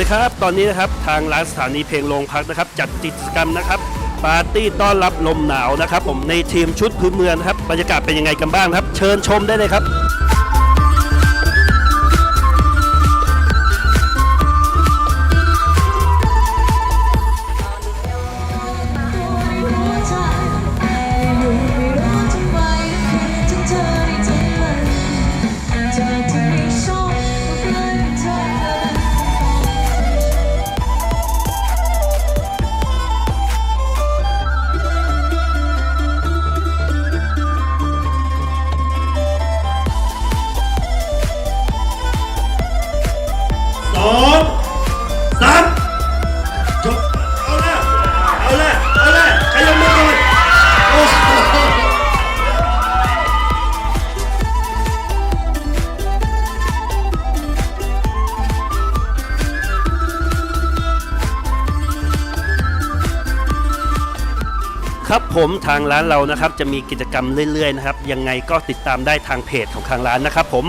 ดีครับ ตอนนี้นะครับทางร้านสถานีเพลงโรงพักนะครับ จัดกิจกรรมนะครับ ปาร์ตี้ต้อนรับลมหนาวนะครับ ผมในทีมชุดพื้นเมืองนะครับบรรยากาศเป็นยังไงกันบ้างครับ เชิญชมได้เลยครับ ครับผมทางร้านเรานะครับจะมีกิจกรรมเรื่อยๆนะครับยังไงก็ติดตามได้ทางเพจของทางร้านนะครับผม